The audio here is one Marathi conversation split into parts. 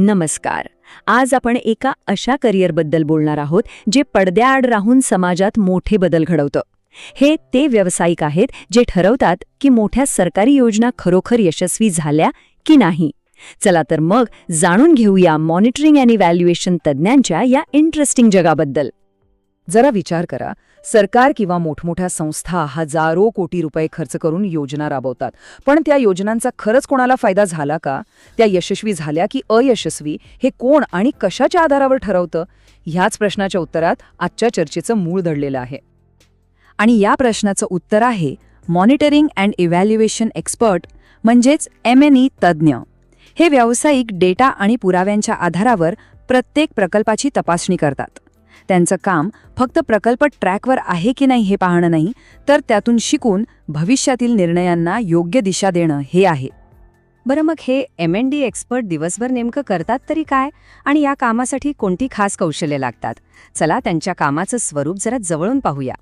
नमस्कार. आज आपण एका अशा करिअरबद्दल बोलणार आहोत जे पडद्याआड राहून समाजात मोठे बदल घडवतं. हे ते व्यावसायिक आहेत जे ठरवतात की मोठ्या सरकारी योजना खरोखर यशस्वी झाल्या की नाही. चला तर मग जाणून घेऊया मॉनिटरिंग आणि व्हॅल्युएशन तज्ज्ञांच्या या इंटरेस्टिंग जगाबद्दल. जरा विचार करा. सरकार किंवा मोठमोठ्या संस्था हजारो कोटी रुपये खर्च करून योजना राबवतात. पण त्या योजनांचा खरंच कोणाला फायदा झाला का? त्या यशस्वी झाल्या की अयशस्वी हे कोण आणि कशाच्या आधारावर ठरवतं? ह्याच प्रश्नाच्या उत्तरात आजच्या चर्चेचं मूळ दडलेलं आहे. आणि या प्रश्नाचं उत्तर आहे मॉनिटरिंग अँड इव्हॅल्युएशन एक्सपर्ट म्हणजेच एम एन ई तज्ज्ञ. हे व्यावसायिक डेटा आणि पुराव्यांच्या आधारावर प्रत्येक प्रकल्पाची तपासणी करतात. त्यांचं काम फक्त प्रकल्प ट्रॅकवर आहे की नाही हे पाहणं नाही तर त्यातून शिकून भविष्यातील निर्णयांना योग्य दिशा देणं हे आहे. बरं मग हे एम एन डी एक्सपर्ट दिवसभर नेमकं करतात तरी काय? आणि या कामासाठी कोणती खास कौशल्य लागतात? चला त्यांच्या कामाचं स्वरूप जरा जवळून पाहूया.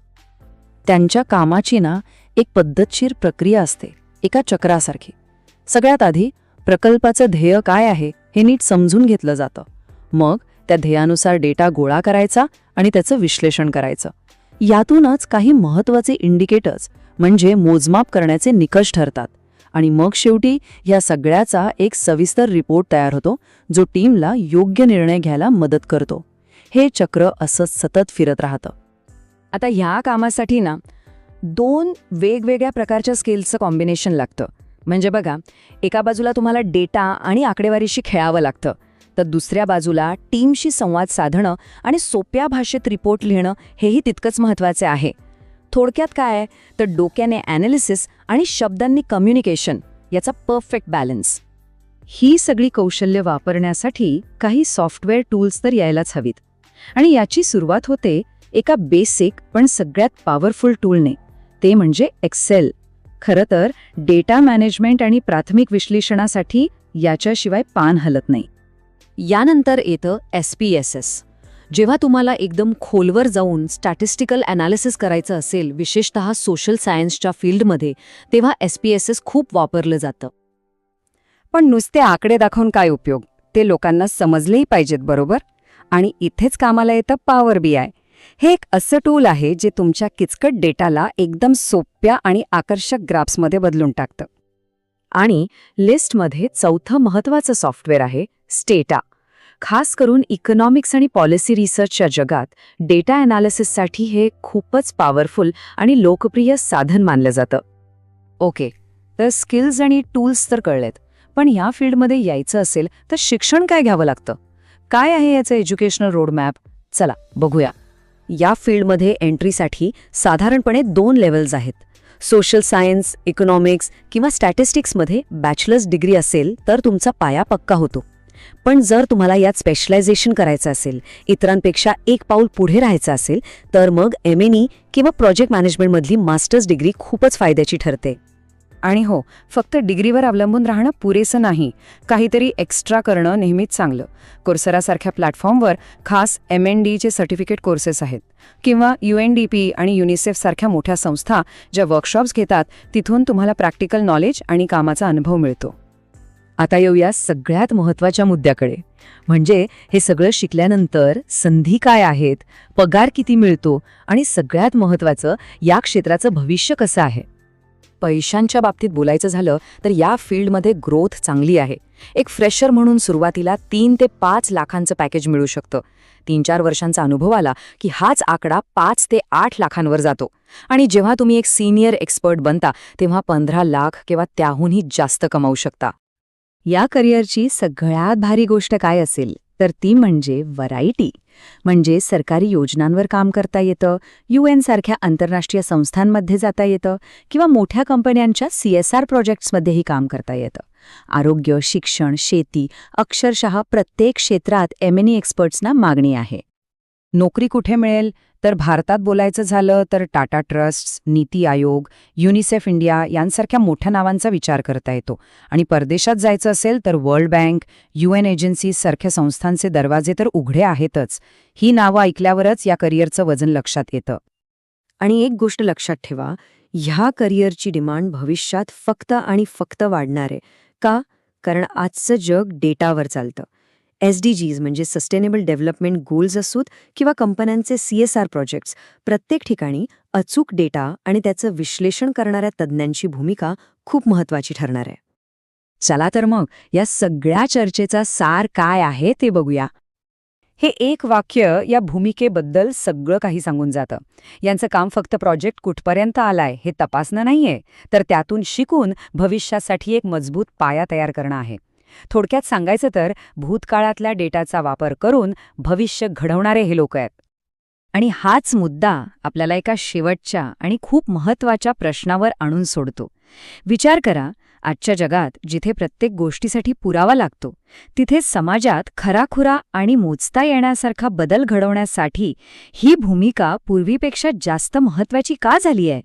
त्यांच्या कामाची ना एक पद्धतशीर प्रक्रिया असते एका चक्रासारखी. सगळ्यात आधी प्रकल्पाचं ध्येय काय आहे हे नीट समजून घेतलं जातं. मग त्या ध्येयानुसार डेटा गोळा करायचा आणि त्याचं विश्लेषण करायचं. यातूनच काही महत्त्वाचे इंडिकेटर्स म्हणजे मोजमाप करण्याचे निकष ठरतात. आणि मग शेवटी या सगळ्याचा एक सविस्तर रिपोर्ट तयार होतो जो टीमला योग्य निर्णय घ्यायला मदत करतो. हे चक्र असं सतत फिरत राहतं. आता ह्या कामासाठी ना दोन वेगवेगळ्या प्रकारच्या स्किल्सचं कॉम्बिनेशन लागतं. म्हणजे बघा एका बाजूला तुम्हाला डेटा आणि आकडेवारीशी खेळावं लागतं. तर दुसऱ्या बाजूला टीमशी संवाद साधणं आणि सोप्या भाषेत रिपोर्ट लिहिणं हेही तितकंच महत्त्वाचे आहे. थोडक्यात काय आहे? तर डोक्याने ॲनालिसिस आणि शब्दांनी कम्युनिकेशन याचा परफेक्ट बॅलन्स ही सगळी कौशल्य वापरण्यासाठी काही सॉफ्टवेअर टूल्स तर यायलाच हवीत. आणि याची सुरुवात होते एका बेसिक पण सगळ्यात पॉवरफुल टूलने ते म्हणजे एक्सेल खरं तर डेटा मॅनेजमेंट आणि प्राथमिक विश्लेषणासाठी याच्याशिवाय पान हलत नाही. यानंतर येतं एस पी एस एस जेव्हा तुम्हाला एकदम खोलवर जाऊन स्टॅटिस्टिकल ॲनालिसिस करायचं असेल विशेषत सोशल सायन्सच्या फील्डमध्ये तेव्हा एस पी एस एस खूप वापरलं जातं. पण नुसते आकडे दाखवून काय उपयोग? ते लोकांना समजलेही पाहिजेत बरोबर? आणि इथेच कामाला येतं पॉवर बी आय हे एक असं टूल आहे जे तुमच्या किचकट डेटाला एकदम सोप्या आणि आकर्षक ग्राफ्समध्ये बदलून टाकतं. आणि लिस्टमध्ये चौथं महत्त्वाचं सॉफ्टवेअर आहे स्टेटा. खास करून इकॉनॉमिक्स आणि पॉलिसी रिसर्चच्या जगात डेटा ॲनालिसिससाठी हे खूपच पॉवरफुल आणि लोकप्रिय साधन मानलं जातं. ओके तर स्किल्स आणि टूल्स तर कळलेत पण या फील्डमध्ये यायचं असेल तर शिक्षण काय घ्यावं लागतं? काय आहे याचं एज्युकेशनल रोडमॅप चला बघूया. या फील्डमध्ये एंट्रीसाठी साधारणपणे दोन लेवल्स आहेत. सोशल सायन्स इकॉनॉमिक्स किंवा स्टॅटिस्टिक्समध्ये बॅचलर्स डिग्री असेल तर तुमचा पाया पक्का होतो. पण जर तुम्हाला यात स्पेशलायझेशन करायचं असेल इतरांपेक्षा एक पाऊल पुढे राहायचं असेल तर मग एम एन ई किंवा प्रोजेक्ट मॅनेजमेंटमधली मास्टर्स डिग्री खूपच फायद्याची ठरते. आणि हो फक्त डिग्रीवर अवलंबून राहणं पुरेसं नाही. काहीतरी एक्स्ट्रा करणं नेहमीच चांगलं. कोर्सरासारख्या प्लॅटफॉर्मवर खास एम एन डीचे सर्टिफिकेट कोर्सेस आहेत. किंवा यू एन डी पी आणि युनिसेफसारख्या मोठ्या संस्था ज्या वर्कशॉप्स घेतात तिथून तुम्हाला प्रॅक्टिकल नॉलेज आणि कामाचा अनुभव मिळतो. आता येऊया सगळ्यात महत्त्वाच्या मुद्द्याकडे. म्हणजे हे सगळं शिकल्यानंतर संधी काय आहेत पगार किती मिळतो आणि सगळ्यात महत्त्वाचं या क्षेत्राचं भविष्य कसं आहे? पैशांच्या बाबतीत बोलायचं झालं तर या फील्डमध्ये ग्रोथ चांगली आहे. एक फ्रेशर म्हणून सुरुवातीला तीन ते पाच लाखांचं पॅकेज मिळू शकतं. तीन चार वर्षांचा अनुभव आला की हाच आकडा पाच ते आठ लाखांवर जातो. आणि जेव्हा तुम्ही एक सिनियर एक्सपर्ट बनता तेव्हा पंधरा लाख किंवा त्याहूनही जास्त कमावू शकता. या करिअरची सगळ्यात भारी गोष्ट काय असेल तर ती म्हणजे व्हरायटी. म्हणजे सरकारी योजनांवर काम करता येतं यू एन सारख्या आंतरराष्ट्रीय संस्थांमध्ये जाता येतं किंवा मोठ्या कंपन्यांच्या सी एस आर प्रोजेक्ट्समध्येही काम करता येतं. आरोग्य शिक्षण शेती अक्षरशः प्रत्येक क्षेत्रात एम एन एक्सपर्ट्सना मागणी आहे. नोकरी कुठे मिळेल? तर भारतात बोलायचं झालं तर Tata trusts NITI Aayog UNICEF India यांसारख्या मोठ्या नावांचा विचार करता येतो. आणि परदेशात जायचं असेल तर world bank U N agencies सारख्या संस्थांचे दरवाजे तर उघडे आहेतच. ही नावं ऐकल्यावरच या करिअरचं वजन लक्षात येतं. आणि एक गोष्ट लक्षात ठेवा ह्या करिअरची डिमांड भविष्यात फक्त आणि फक्त वाढणार. आहे का? कारण आजचं जग डेटावर चालतं. एस डी जीज म्हणजे सस्टेनेबल डेव्हलपमेंट गोल्स असोत किंवा कंपन्यांचे सी एस आर प्रोजेक्ट्स प्रत्येक ठिकाणी अचूक डेटा आणि त्याचं विश्लेषण करणाऱ्या तज्ज्ञांची भूमिका खूप महत्वाची ठरणार आहे. चला तर मग या सगळ्या चर्चेचा सार काय आहे ते बघूया. हे एक वाक्य या भूमिकेबद्दल सगळं काही सांगून जातं. यांचं काम फक्त प्रोजेक्ट कुठपर्यंत आलाय हे तपासणं नाहीये तर त्यातून शिकून भविष्यासाठी एक मजबूत पाया तयार करणं आहे. थोडक्यात सांगायचं तर भूतकाळातल्या डेटाचा वापर करून भविष्य घडवणारे हे लोक आहेत. आणि हाच मुद्दा आपल्याला एका शेवटच्या आणि खूप महत्त्वाच्या प्रश्नावर आणून सोडतो. विचार करा आजच्या जगात जिथे प्रत्येक गोष्टीसाठी पुरावा लागतो तिथे समाजात खराखुरा आणि मोजता येण्यासारखा बदल घडवण्यासाठी ही भूमिका पूर्वीपेक्षा जास्त महत्वाची का झाली आहे?